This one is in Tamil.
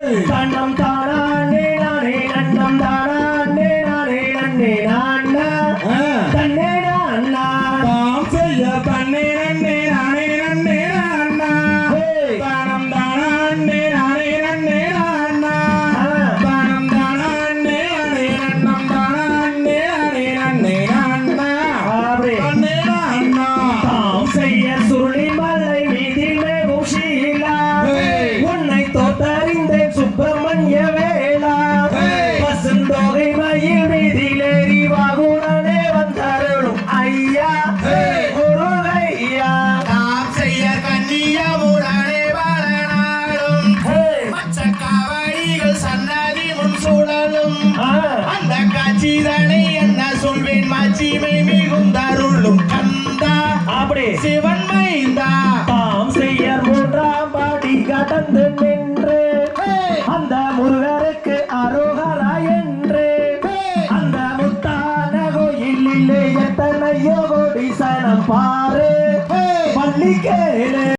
தன்னம் தானே நானே நன்னம் தானே நானே நன்னே நான்னா. தன்னே நான்னா தாம் செய்ய தன்னே சுழலும். அந்த காட்சிதனை என்ன சொல்வேன்? மாட்சிமை மிகுந்தருளும் கந்தா. அப்படி. சிவன் மைந்தா. தாம் செய்ய மூன்றாம் பாடி கடந்து நின்று. அந்த முருகருக்கு அரோகரா என்று. அந்த முத்தான கோயிலிலே எத்தனையோ கோடி சனம் பாரு. பள்ளி கேளு.